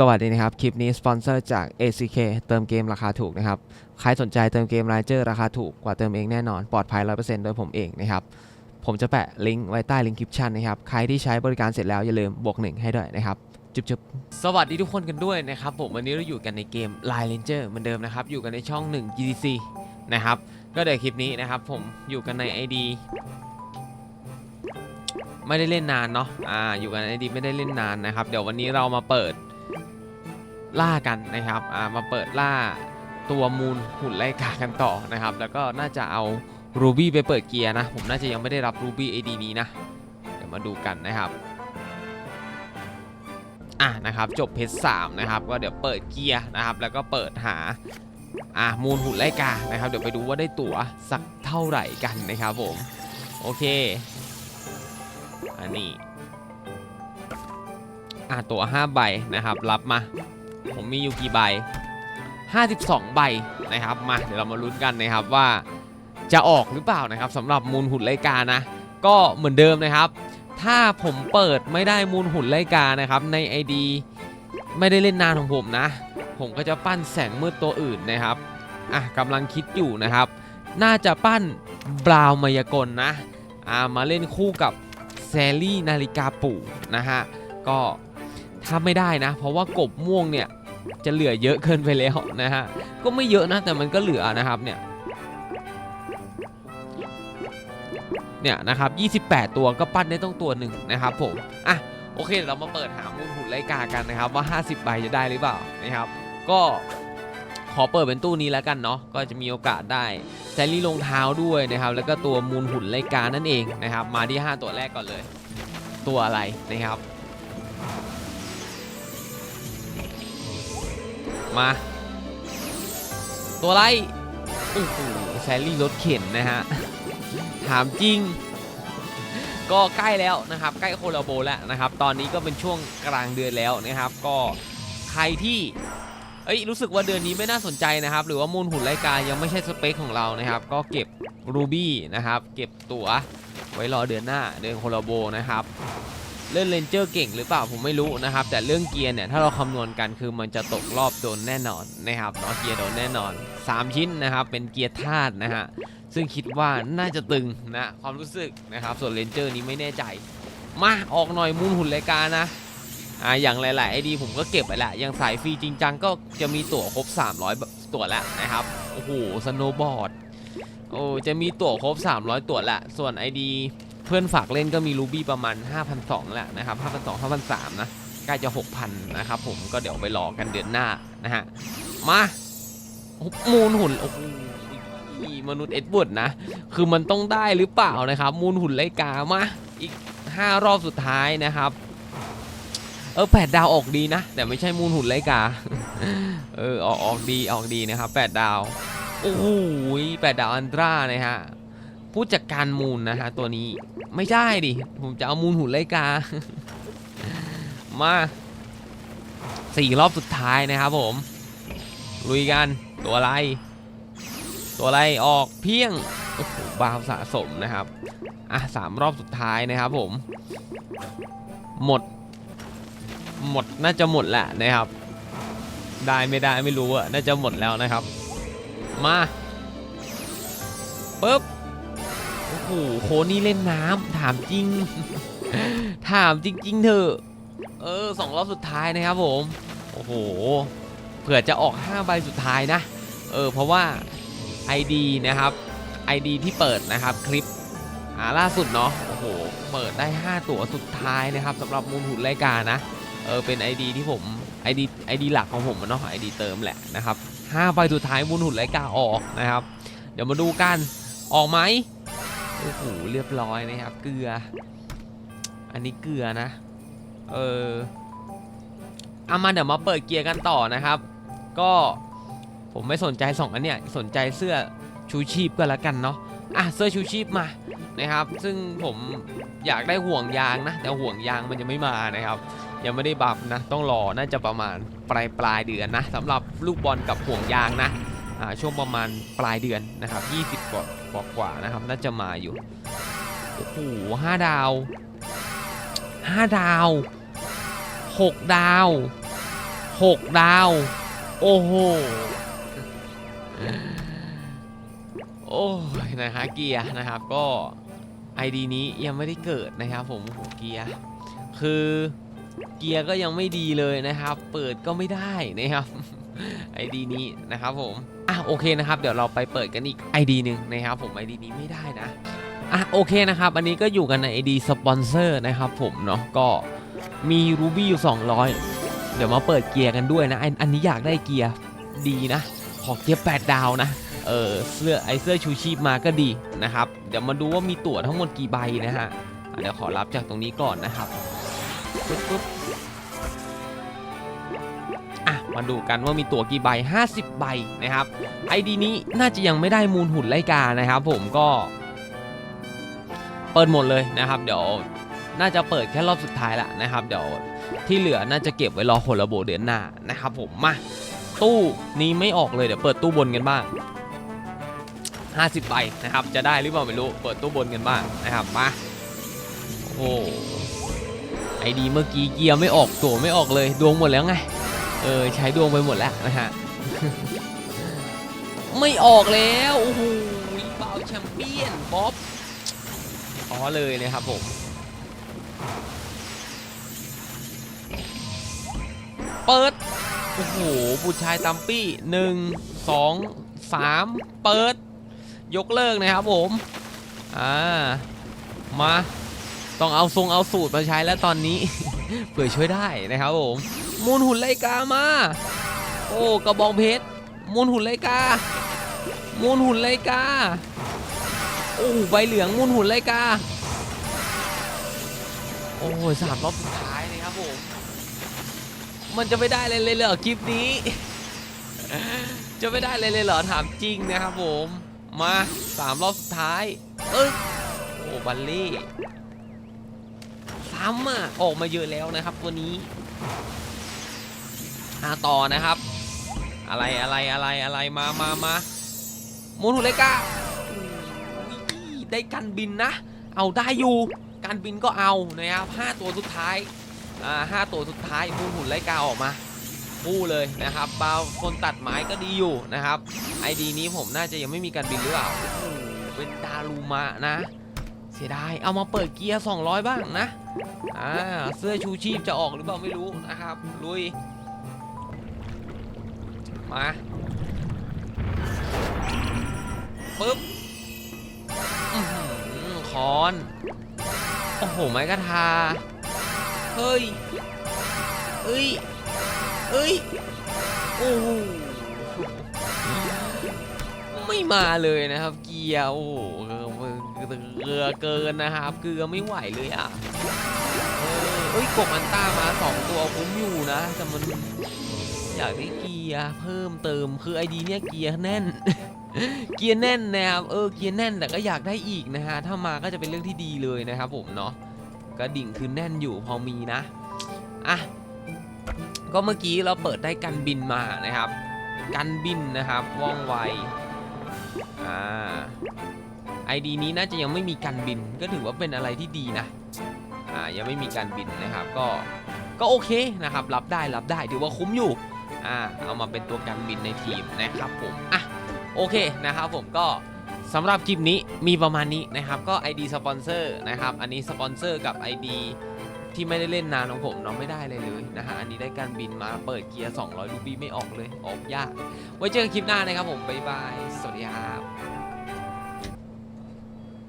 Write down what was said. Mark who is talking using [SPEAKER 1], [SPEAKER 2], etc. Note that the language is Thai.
[SPEAKER 1] สวัสดีนะครับ คลิปนี้สปอนเซอร์จาก ACK เติมเกมราคาถูกนะครับ ใครสนใจเติมเกมรายเจอร์ราคาถูกกว่าเติมเองแน่นอน ปลอดภัย 100%โดยผมเองนะครับ ผมจะแปะลิงก์ไว้ใต้ลิงก์คลิปชันนะครับ ใครที่ใช้บริการเสร็จแล้วอย่าลืมบวกหนึ่งให้ด้วยนะครับจุ๊บๆ สวัสดีทุกคนกันด้วยนะครับ ผมวันนี้เราอยู่กันในเกม Line Ranger เหมือนเดิมนะครับ อยู่กันในช่อง 1 GDC นะครับ ก็เดี๋ยวคลิปนี้นะครับ ผมอยู่กันใน ID ไม่ได้เล่นนานเนาะ อ่า อยู่กันใน ID ไม่ได้เล่นนานนะครับ เดี๋ยววันนี้เรามาเปิด ล่ากันนะครับมาเปิดล่าตัวมูลหุ่นไล่กากันต่อนะครับ แล้วก็น่าจะเอารูบี้ไปเปิดเกียร์นะ ผมน่าจะยังไม่ได้รับรูบี้ไอดีนี้นะ เดี๋ยวมาดูกันนะครับอะนะครับจบเพจสามนะครับก็เดี๋ยวเปิดเกียร์นะครับ แล้วก็เปิดหาอะมูลหุ่นไล่กานะครับ เดี๋ยวไปดูว่าได้ตั๋วสักเท่าไหร่กันนะครับผม โอเค อันนี้อะตั๋ว5ใบนะครับ รับมา ผมมีอยู่กี่ใบ 52 ใบนะครับมาเดี๋ยวเรามาลุ้นกันนะครับว่าจะออกหรือเปล่านะครับสำหรับมูลหุ่นไลกานะ ก็เหมือนเดิมนะครับ ถ้าผมเปิดไม่ได้มูลหุ่นไลกานะครับใน ID ไม่ได้เล่นนานของผมนะ ผมก็จะปั้นแสงมืดตัวอื่นนะครับอะกำลังคิดอยู่นะครับ น่าจะปั้นบราวมายากลนะอ่ามาเล่นคู่กับแซลลี่นาฬิกาปู่นะฮะก็ ถ้าไม่ได้นะ เพราะว่ากบม่วงเนี่ยจะเหลือเยอะเกินไปแล้วนะฮะก็ไม่เยอะนะแต่มันก็เหลือนะครับเนี่ยเนี่ยนะครับ 28 ตัวก็ปั้นได้ต้องตัวหนึ่งนะครับผมอะโอเคเดี๋ยวเรามาเปิดหามูลหุ่นไลกากันนะครับว่า 50 ใบจะได้หรือเปล่านะครับก็ขอเปิดเป็นตู้นี้แล้วกันเนาะก็จะมีโอกาสได้แซลลี่รองเท้าด้วยนะครับ แล้วก็ตัวมูลหุ่นไลกานั่นเองนะครับ มาที่ 5 ตัวแรกก่อนเลย ตัวอะไรนะครับ มา ตัวไรโอ้โหแซลลี่รถเข็นนะฮะ ถามจริง ก็ใกล้แล้วนะครับ ใกล้โคลาโบแล้วนะครับ ตอนนี้ก็เป็นช่วงกลางเดือนแล้วนะครับ ก็ใครที่เอ้ยรู้สึกว่าเดือนนี้ไม่น่าสนใจนะครับ หรือว่ามูลหุ่นไลการยังไม่ใช่สเปคของเรานะครับ ก็เก็บรูบี้นะครับ เก็บตั๋วไว้รอเดือนหน้าเดือนโคลาโบนะครับ เล่นเลนเจอร์เก่งหรือเปล่าผมไม่รู้นะครับ แต่เรื่องเกียร์เนี่ยถ้าเราคำนวณกันคือมันจะตกรอบโดนแน่นอนนะครับเนาะเกียร์โดนแน่นอน 3 ชิ้นนะครับเป็นเกียร์ธาตุนะฮะซึ่งคิดว่าน่าจะตึงนะความรู้สึกนะครับส่วนเลนเจอร์นี้ไม่แน่ใจ มาออกหน่อยมูลหุ่นรายการนะอ่าอย่างหลายๆไอดีผมก็เก็บไปละอย่างสายฟรีจริงจังก็จะมีตั๋วครบ 300 ตั๋วแล้วนะครับโอ้โหสโนว์บอร์ดโอ้จะมีตั๋วครบ 300 ตั๋วละส่วน ID เพื่อนฝากเล่นก็มีรูบี้ประมาณ 5,200แหละนะครับ5,200 5,300นะใกล้จะ 6,000 นะครับผมก็เดี๋ยวไปรอกันเดือนหน้านะฮะ มามูลหุ่นโอ้โหมนุษย์เอ็ดเวิร์ดนะ คือมันต้องได้หรือเปล่านะครับ มูลหุ่นไลกามาอีก 5 รอบสุดท้ายนะครับ เออแปดดาวออกดีนะ แต่ไม่ใช่มูลหุ่นไลกา เออออกออกดีออกดีนะครับแปดดาว โอ้โหแปดดาวอันตรานะฮะ ผู้จัดการมูลนะฮะตัวนี้ไม่ได้ดิ ผมจะเอามูลหุ่นไลกา มาสี่รอบสุดท้ายนะครับผม ลุยกันตัวอะไร ตัวอะไรออกเพียงโอ้โหบาวสะสมนะครับ อะสามรอบสุดท้ายนะครับผม หมด หมดน่าจะหมดแหละนะครับ ได้ไม่ได้ไม่รู้อะน่าจะหมดแล้วนะครับ มาปึ๊บ โอ้โหโคนี่เล่นน้ำถามจริง ถามจริง ๆ เถอะ เออสองรอบสุดท้ายนะครับผม โอ้โห เผื่อจะออก5ใบสุดท้ายนะ เออ เพราะว่า ID นะครับ ID ที่เปิดนะครับคลิปอ่าล่าสุดเนาะ โอ้โห เปิดได้ 5 ตั๋วสุดท้ายนะครับสำหรับมูลหุ่นรายการนะ เออ เป็น ID ที่ผม ID ID หลักของผมเนาะ ID เติมแหละนะครับ5ใบสุดท้ายมูลหุ่นรายการออกนะครับ เดี๋ยวมาดูกัน ออกไหม โอ้โหเรียบร้อยนะครับ เกลือ อันนี้เกลือนะ เออเอามาเดี๋ยวมาเปิดเกียร์กันต่อนะครับ ก็ผมไม่สนใจสองอันเนี้ยสนใจเสื้อชูชีพก็แล้วกันเนาะอะเสื้อชูชีพมานะครับ ซึ่งผมอยากได้ห่วงยางนะ แต่ห่วงยางมันยังไม่มานะครับยังไม่ได้บัฟนะ ต้องรอน่าจะประมาณปลายปลายเดือนนะสำหรับลูกบอลกับห่วงยางนะ ช่วงประมาณปลายเดือนนะครับ 20กว่ากว่ากว่านะครับ น่าจะมาอยู่ โอ้โหห้าดาวห้าดาวหกดาว6ดาว โอ้โห โอ้ยนะฮะเกียร์นะครับ ก็ ID นี้ยังไม่ได้เกิดนะครับ ผมโอ้โหเกียร์คือเกียร์ก็ยังไม่ดีเลยนะครับ เปิดก็ไม่ได้นะครับ ID นี้นะครับผมอะโอเคนะครับเดี๋ยวเราไปเปิดกันอีก ID หนึ่งนะครับผม ID นี้ไม่ได้นะอะโอเคนะครับ อันนี้ก็อยู่กันใน ID สปอนเซอร์นะครับผมเนาะก็มีรูบี้อยู่ 200 เดี๋ยวมาเปิดเกียร์กันด้วยนะอันนี้อยากได้เกียร์ดีนะ ขอเกียร์ 8 ดาวนะเออเสื้อไอเสื้อชูชีพมาก็ดีนะครับ เดี๋ยวมาดูว่ามีตั๋วทั้งหมดกี่ใบนะฮะเดี๋ยวขอรับจากตรงนี้ก่อนนะครับปึ๊บปึ๊บ มาดูกันว่ามีตั๋วกี่ใบ 50 ใบนะครับไอดีนี้น่าจะยังไม่ได้มูลหุ่นไลกานะครับ ผมก็เปิดหมดเลยนะครับ เดี๋ยวน่าจะเปิดแค่รอบสุดท้ายละนะครับ เดี๋ยวที่เหลือน่าจะเก็บไว้รอคนระโบเดือนหน้านะครับ ผมมาตู้นี้ไม่ออกเลยเดี๋ยวเปิดตู้บนกันบ้าง 50 ใบนะครับ จะได้หรือเปล่าไม่รู้ เปิดตู้บนกันบ้างนะครับมาโอ้ไอดีเมื่อกี้เกียร์ไม่ออกตัวไม่ออกเลยดวงหมดแล้วไง เออใช้ดวงไปหมดแล้วนะฮะ ไม่ออกแล้วโอ้โหเบาแชมเปี้ยนบ๊อบอ๋อเลยนะครับผมเปิด โอ้โหผู้ชายตัมปี้หนึ่งสองสามเปิด ยกเลิกนะครับผม อ่า มา ต้องเอาทรงเอาสูตรมาใช้แล้วตอนนี้ เผื่อช่วยได้นะครับผม มูลหุ่นไลกามา โอ้กระบองเพชร มูลหุ่นไลกา มูลหุ่นไลกา โอ้ใบเหลืองมูลหุ่นไลกา โอ้สามรอบสุดท้ายนะครับผม มันจะไม่ได้เลยเลยเหรอคลิปนี้ จะไม่ได้เลยเลยเหรอถามจริงนะครับผม มาสามรอบสุดท้าย เอ้ยโอ้บัลลี่ซ้ำอะออกมาเยอะแล้วนะครับตัวนี้าต่อนะครับ อะไรอะไรอะไรอะไรมามามามูนุเลกาได้กันบินนะ เอาได้อยู่การบินก็เอานะครับห้าตัวสุดท้ายอ่าห้าตัวสุดท้ายมูลหุ่นไลกาออกมาคู่เลยนะครับบาวคนตัดไม้ก็ดีอยู่นะครับไอดีนี้ผมน่าจะยังไม่มีการบินหรือเปล่าเป็นดารูมะนะ เสียดายเอามาเปิดเกียร์ 200 บ้างนะอ่าเสื้อชูชีพจะออกหรือเปล่าไม่รู้นะครับลุย มาปึ๊บอื้อหือคอน โอ้โห ไม้กระทา เฮ้ย เอ้ย เอ้ย โอ้โหไม่มาเลยนะครับ เกียร์ โอ้โหเกลือเกินนะครับ เกลือไม่ไหวเลยอะเออเอ้ยกบอันต้ามาสองตัวคุ้มอยู่นะ แต่มัน อยากได้เกียร์เพิ่มเติมคือไอดีเนี่ยเกียร์แน่น เกียร์แน่นนะครับเออเกียร์แน่นแต่ก็อยากได้อีกนะฮะถ้ามาก็จะเป็นเรื่องที่ดีเลยนะครับผมเนาะกระดิ่งคือแน่นอยู่พอมีนะอะก็เมื่อกี้เราเปิดได้กันบินมานะครับ กันบินนะครับว่องไวอ่าไอดีนี้น่าจะยังไม่มีกันบินก็ถือว่าเป็นอะไรที่ดีนะอ่ายังไม่มีการบินนะครับก็ก็โอเคนะครับ รับได้รับได้ถือว่าคุ้มอยู่ อ่าเอามาเป็นตัวการบินในทีมนะครับผมอะโอเคนะครับผมก็สำหรับคลิปนี้มีประมาณนี้นะครับก็ ID สปอนเซอร์นะครับอันนี้สปอนเซอร์กับ ID ที่ไม่ได้เล่นนานของผมเนาะไม่ได้เลยเลยนะฮะอันนี้ได้การบินมาเปิดเกียร์ 200รูปีไม่ออกเลยออกยาก ไว้เจอกันคลิปหน้านะครับผมบ๊ายบายสวัสดีครับ